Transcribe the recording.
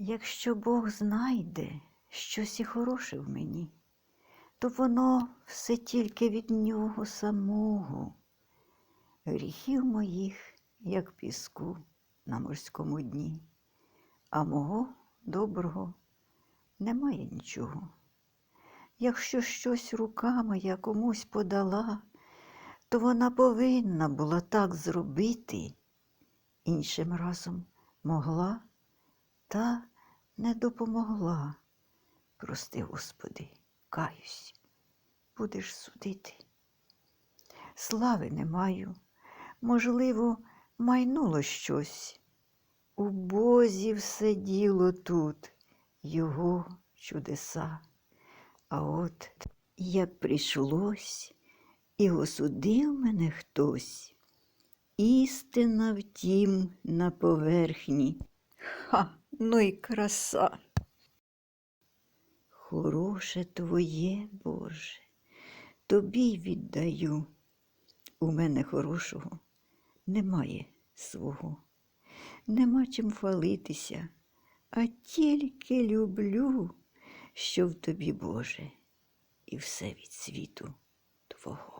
Якщо Бог знайде щось і хороше в мені, то воно все тільки від нього самого. Гріхів моїх, як піску на морському дні, а мого доброго немає нічого. Якщо щось рука моя комусь подала, то вона повинна була так зробити, іншим разом могла та не допомогла. Прости, Господи, каюсь, будеш судити. Слави не маю, можливо, майнуло щось. У Бозі все діло тут, Його чудеса. А от як прийшлось, і осудив мене хтось, істина втім на поверхні. Ха, ну й краса. Хороше твоє, Боже, тобі й віддаю. У мене хорошого немає свого, нема чим хвалитися, а тільки люблю, що в тобі, Боже, і все від світу Твого.